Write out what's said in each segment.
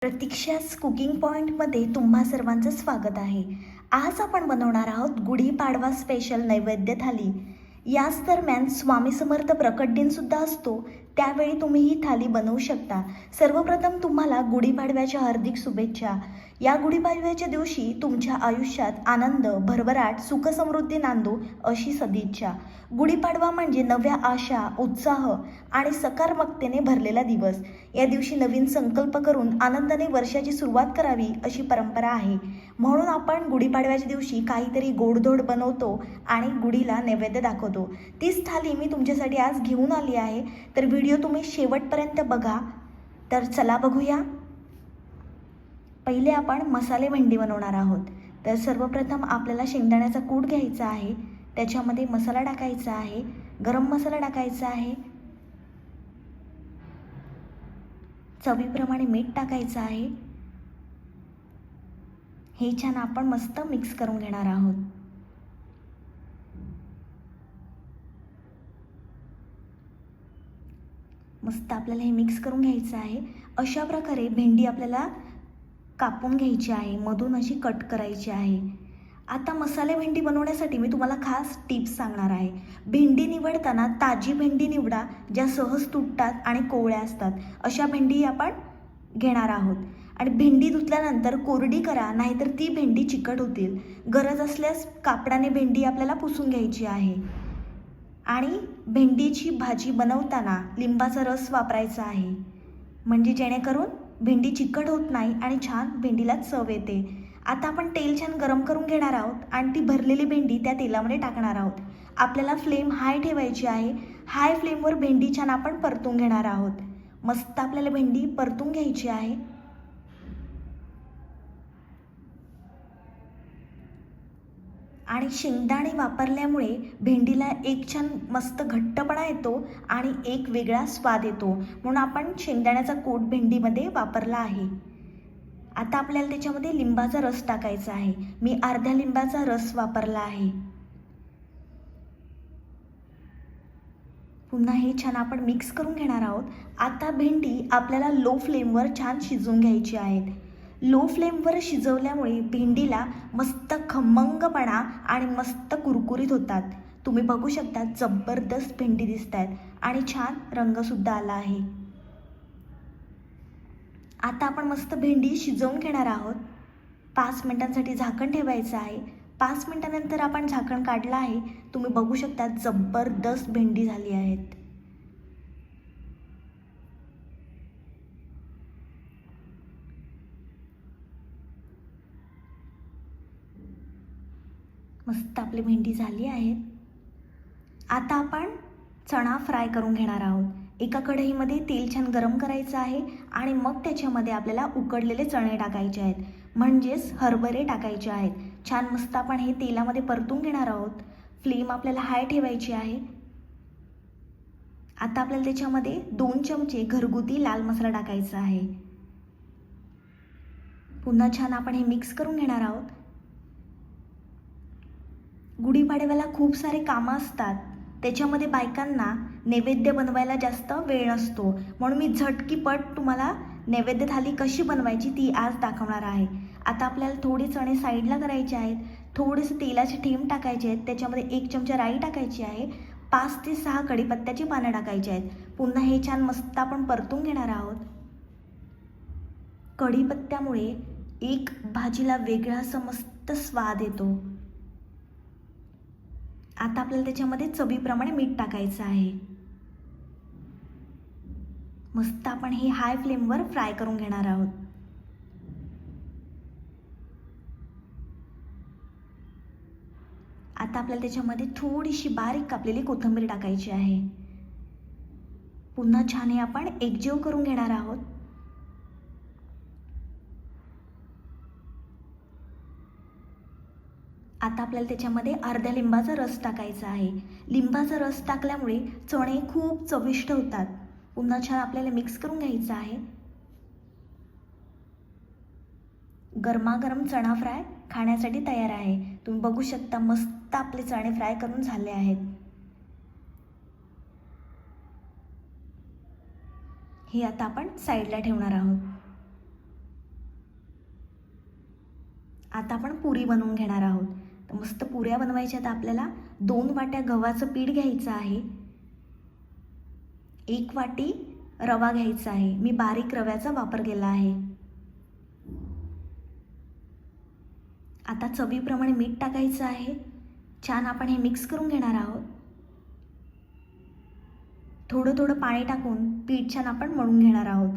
प्रतीक्षाच cooking पॉईंटमध्ये तुम्हा सर्वांचं स्वागत आहे. आज आपण बनवणार आहोत गुढीपाडवा स्पेशल नैवेद्य थाली. याच दरम्यान स्वामी समर्थ प्रकट दिनसुद्धा असतो. त्यावेळी तुम्ही ही थाली बनवू शकता. सर्वप्रथम तुम्हाला गुढीपाडव्याच्या हार्दिक शुभेच्छा. या गुढीपाडव्याच्या दिवशी तुमच्या आयुष्यात आनंद भरभराट सुखसमृद्धी नांदो अशी सदिच्छा. गुढीपाडवा म्हणजे नव्या आशा उत्साह आणि सकारात्मकतेने भरलेला दिवस. या दिवशी नवीन संकल्प करून आनंदाने वर्षाची सुरुवात करावी अशी परंपरा आहे. म्हणून आपण गुढीपाडव्याच्या दिवशी काहीतरी गोडधोड बनवतो आणि गुढीला नैवेद्य दाखवतो. तीच थाली मी तुमच्यासाठी आज घेऊन आली आहे. तर व्हिडिओ तुम्ही शेवटपर्यंत बघा तर चला बघूया. पहिले आपण मसाले भेंडी बनवणार आहोत. तर सर्वप्रथम आपल्याला शेंगदाण्याचा कूट घ्यायचा आहे त्याच्यामध्ये मसाला टाकायचा आहे गरम मसाला टाकायचा आहे चवीप्रमाणे मीठ टाकायचं आहे. हे छान आपण मस्त मिक्स करून घेणार आहोत. मस्त आपल्याला हे मिक्स करून घ्यायचं आहे. अशा प्रकारे भेंडी आपल्याला कापून घ्यायची आहे. मधून अशी कट करायची आहे. आता मसाले भेंडी बनवण्यासाठी मी तुम्हाला खास टिप्स सांगणार आहे. भेंडी निवडताना ताजी भेंडी निवडा ज्या सहज तुटतात आणि कोवळ्या असतात. अशा भेंडी आपण घेणार आहोत. आणि भेंडी धुतल्यानंतर कोरडी करा नाहीतर ती भेंडी चिकट होतील. गरज असल्यास कापडाने भेंडी आपल्याला पुसून घ्यायची आहे. आणि भेंडीची भाजी बनवताना लिंबाचा रस वापरायचा आहे. म्हणजे जेणेकरून भेंडी चिकट होत नाही आणि छान भेंडीला चव येते. आता आपण तेल छान गरम करून घेणार आहोत आणि ती भरलेली भेंडी त्या तेलामध्ये टाकणार आहोत. आपल्याला फ्लेम हाय ठेवायची आहे. हाय फ्लेमवर भेंडी छान आपण परतून घेणार आहोत. मस्त आपल्याला भेंडी परतून घ्यायची आहे. आणि शेंगदाणे वापरल्यामुळे भेंडीला एक छान मस्त घट्टपणा येतो आणि एक वेगळा स्वाद येतो. म्हणून आपण शेंगदाण्याचा कोट भेंडीमध्ये वापरला आहे. आता आपल्याला त्याच्यामध्ये लिंबाचा रस टाकायचा आहे. मी अर्ध्या लिंबाचा रस वापरला आहे. पुन्हा हे छान आपण मिक्स करून घेणार आहोत. आता भेंडी आपल्याला लो फ्लेमवर छान शिजवून घ्यायची आहेत. लो फ्लेमवर शिजवल्यामुळे भेंडीला मस्त खमंगपणा आणि मस्त कुरकुरीत होतात. तुम्ही बघू शकता जबरदस्त भेंडी दिसत आहेत आणि छान रंगसुद्धा आला आहे. आता आपण मस्त भेंडी शिजवून घेणार आहोत. पाच मिनटांसाठी झाकण ठेवायचं आहे. पाच मिनटानंतर आपण झाकण काढलं आहे. तुम्ही बघू शकता जबरदस्त भेंडी झाली आहेत. मस्त आपली भेंडी झाली आहेत आता आपण चणा फ्राय करून घेणार आहोत. एका कढईमध्ये तेल छान गरम करायचं आहे आणि मग त्याच्यामध्ये आपल्याला उकडलेले चणे टाकायचे आहेत. म्हणजेच हरभरे टाकायचे आहेत. छान मस्त आपण हे तेलामध्ये परतून घेणार आहोत. फ्लेम आपल्याला हाय ठेवायची आहे. आता आपल्याला त्याच्यामध्ये दोन चमचे घरगुती लाल मसाला टाकायचा आहे. पुन्हा छान आपण हे मिक्स करून घेणार आहोत. गुढीपाडव्याला खूप सारे कामं असतात. त्याच्यामध्ये बायकांना नैवेद्य बनवायला जास्त वेळ नसतो म्हणून मी झटकीपट तुम्हाला नैवेद्य थाली कशी बनवायची ती आज दाखवणार आहे. आता आपल्याला थोडे चणे साईडला करायचे आहेत. थोडेसे तेलाचे थेंब टाकायचे आहेत. त्याच्यामध्ये एक चमचा राई टाकायची आहे. पाच ते सहा कढीपत्त्याची पानं टाकायची आहेत. पुन्हा हे छान मस्त आपण परतून घेणार आहोत. कढीपत्त्यामुळे एक भाजीला वेगळा असं मस्त स्वाद येतो. आता आपल्याला त्याच्यामध्ये चवीप्रमाणे मीठ टाकायचं आहे. मस्त आपण हे हाय फ्लेमवर फ्राय करून घेणार आहोत. आता आपल्याला त्याच्यामध्ये थोडीशी बारीक कापलेली कोथिंबीर टाकायची आहे. पुन्हा छान हे आपण एकजीव करून घेणार आहोत. आता आपल्याला त्याच्यामध्ये अर्ध्या लिंबाचा रस टाकायचा आहे. लिंबाचा रस टाकल्यामुळे चणे खूप चविष्ट होतात. पुन्हा छान आपल्याला मिक्स करून घ्यायचं आहे. गरमागरम चणा फ्राय खाण्यासाठी तयार आहे. तुम्ही बघू शकता मस्त आपले चणे फ्राय करून झाले आहेत. हे आता आपण साईडला ठेवणार आहोत. आता आपण पुरी बनवून घेणार आहोत. तर मस्त पुऱ्या बनवायच्या तर आपल्याला. दोन वाट्या गव्हाचं पीठ घ्यायचं आहे. एक वाटी रवा घ्यायचा आहे. मी बारीक रव्याचा वापर केला आहे. आता चवीप्रमाणे मीठ टाकायचं आहे. छान आपण हे मिक्स करून घेणार आहोत. थोडं थोडं पाणी टाकून पीठ छान आपण मळून घेणार आहोत.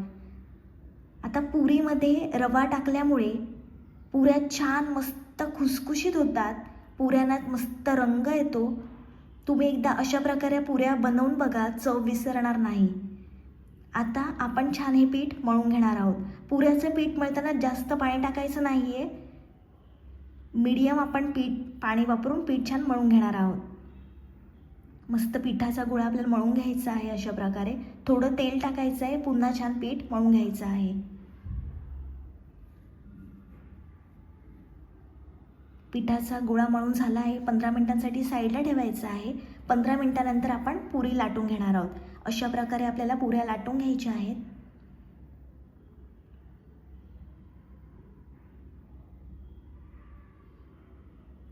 आता पुरीमध्ये रवा टाकल्यामुळे पुऱ्या छान मस्त खुसखुशीत होतात पुऱ्यानात मस्त रंग येतो. तुम्ही एकदा अशा प्रकारे पुऱ्या बनवून बघा चव विसरणार नाही. आता आपण छान हे पीठ मळून घेणार आहोत. पुऱ्याचं पीठ मळताना जास्त पाणी टाकायचं नाही आहे मीडियम आपण पीठ पाणी वापरून पीठ छान मळून घेणार आहोत. मस्त पिठाचा गोळा आपल्याला मळून घ्यायचा आहे अशा प्रकारे. थोडं तेल टाकायचं आहे पुन्हा छान पीठ मळून घ्यायचं आहे. पिठाचा गोळा मळून झाला आहे. पंधरा मिनटांसाठी साईडला ठेवायचा आहे. पंधरा मिनटानंतर आपण पुरी लाटून घेणार आहोत. अशा प्रकारे आपल्याला पुऱ्या लाटून घ्यायच्या आहेत.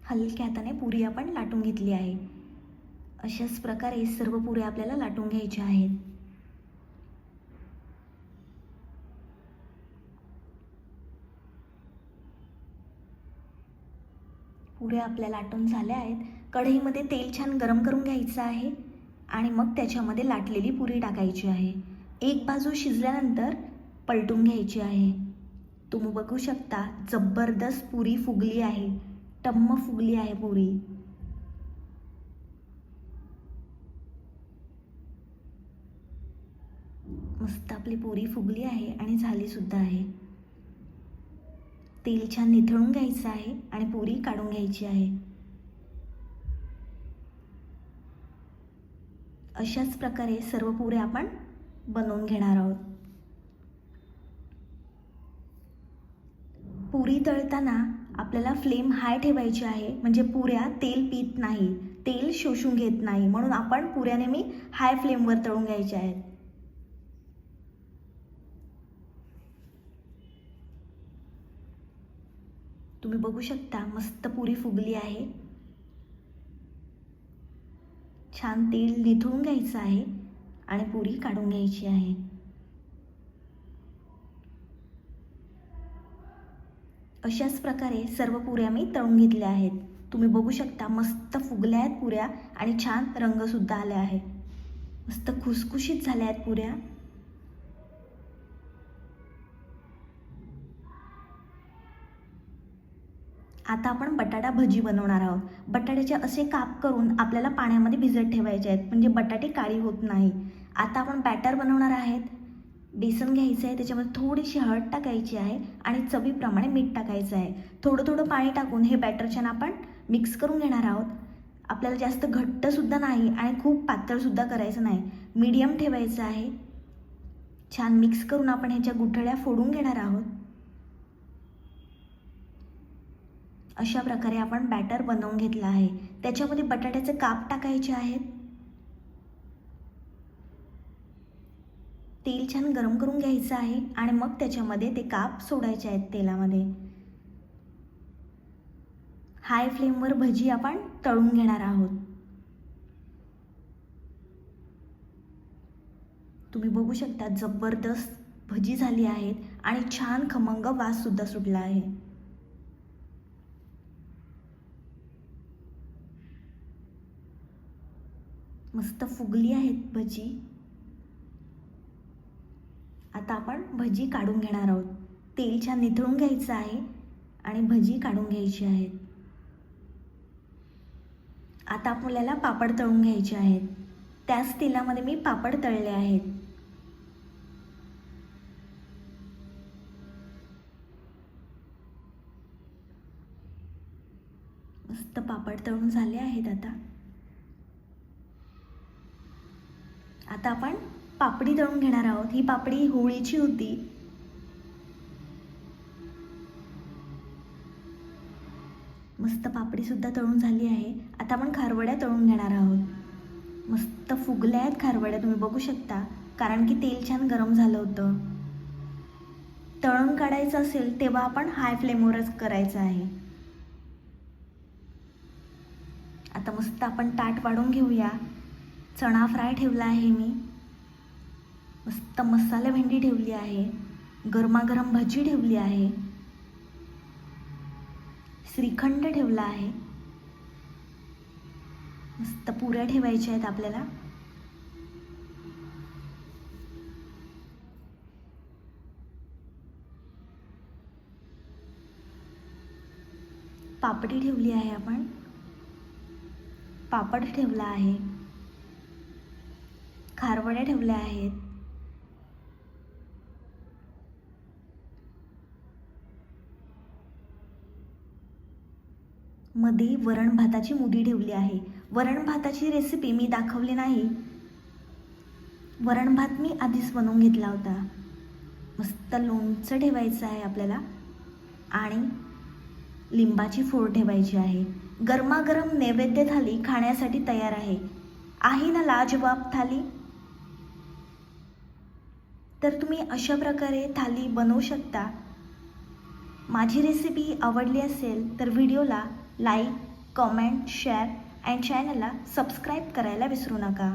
हलक्या हाताने पुरी आपण लाटून घेतली आहे. अशाच प्रकारे सर्व पुऱ्या आपल्याला लाटून घ्यायच्या आहेत. पुऱ्या आपल्या लाटून झाल्या आहेत. कढईमध्ये तेल छान गरम करून घ्यायचं आहे आणि मग त्याच्यामध्ये लाटलेली पुरी टाकायची आहे. एक बाजू शिजल्यानंतर पलटून घ्यायची आहे. तुम्ही बघू शकता जबरदस्त पुरी फुगली आहे. टम्म फुगली आहे पुरी. मस्त आपली पुरी फुगली आहे आणि झाली सुद्धा आहे. तेल छान निथळून घ्यायचं आहे आणि पुरी काढून घ्यायची आहे. अशाच प्रकारे सर्व पुरे आपण बनवून घेणार आहोत. पुरी तळताना आपल्याला फ्लेम हाय ठेवायची आहे म्हणजे पुऱ्या तेल पित नाही तेल शोषून घेत नाही म्हणून आपण पुऱ्या नेहमी हाय फ्लेमवर तळून घ्यायच्या आहेत. तुम्ही बघू शकता मस्त पुरी फुगली आहे. छान तेल निथळून घ्यायचं आहे आणि पुरी काढून घ्यायची आहे. अशाच प्रकारे सर्व पुऱ्या मी तळून घेतल्या आहेत. तुम्ही बघू शकता मस्त फुगल्या आहेत पुऱ्या आणि छान रंगसुद्धा आले आहे मस्त खुसखुशीत झाल्या आहेत पुऱ्या. आता आपण बटाटा भजी बनवणार आहोत. बटाट्याचे असे काप करून आपल्याला पाण्यामध्ये भिजत ठेवायचे आहेत. म्हणजे बटाटे काळी होत नाही. आता आपण बॅटर बनवणार आहेत. बेसन घ्यायचं आहे त्याच्यामध्ये थोडीशी हळद टाकायची आहे आणि चवीप्रमाणे मीठ टाकायचं आहे. थोडं थोडं पाणी टाकून हे बॅटरच्यानं आपण मिक्स करून घेणार आहोत. आपल्याला जास्त घट्टसुद्धा नाही आणि खूप पातळसुद्धा करायचं नाही. मीडियम ठेवायचं आहे. छान मिक्स करून आपण ह्याच्या गुठळ्या फोडून घेणार आहोत. अशा प्रकारे आपण बॅटर बनवून घेतला आहे. त्याच्यामध्ये बटाट्याचे काप टाकायचे आहेत. तेल छान गरम करून घ्यायचं आहे आणि मग त्याच्यामध्ये ते काप सोडायचे आहेत तेलामध्ये. हाय फ्लेमवर भजी आपण तळून घेणार आहोत. तुम्ही बघू शकता जबरदस्त भजी झाली आहेत आणि छान खमंग वास सुद्धा सुटला आहे. मस्त फुगली आहेत भजी. आता आपण भजी काढून घेणार आहोत. तेल छान निथळून घ्यायचं आहे आणि भजी काढून घ्यायची आहेत. आता आपल्याला पापड तळून घ्यायचे आहेत. त्याच तेलामध्ये मी पापड तळले आहेत. मस्त पापड तळून झाले आहेत आता. आता आपण पापडी तळून घेणार आहोत. ही पापडी होळीची होती. मस्त पापडी सुद्धा तळून झाली आहे. आता आपण खारवड्या तळून घेणार आहोत. मस्त फुगल्या आहेत खारवड्या तुम्ही बघू शकता. कारण की तेल छान गरम झालं होतं. तळून काढायचं असेल तेव्हा आपण हाय फ्लेमवरच करायचं आहे. आता मस्त आपण ताट वाढून घेऊया. चणा फ्राय ठेवला आहे मी. मस्त मसाला भेंडी ठेवली आहे. गरमागरम भजी ठेवली आहे. श्रीखंड ठेवला आहे. मस्त पुऱ्या ठेवायच्या आहेत आपल्याला. पापडी ठेवली आहे आपण. पापड ठेवला आहे. खारवड्या ठेवल्या आहेत. मध्ये वरण भाताची मुदी ठेवली आहे. वरण भाताची रेसिपी मी दाखवली नाही. वरण भात मी आधीच बनवून घेतला होता. मस्त लोणचं ठेवायचं आहे आपल्याला आणि लिंबाची फोड ठेवायची आहे. गरमागरम नैवेद्य थाली खाण्यासाठी तयार आहे. आहे ना लाजवाब थाली? तर तुम्ही अशा प्रकारे थाली बनवू शकता. माझी रेसिपी आवडली असेल तर व्हिडिओला लाईक कमेंट शेअर अँड चॅनलला सबस्क्राईब करायला विसरू नका.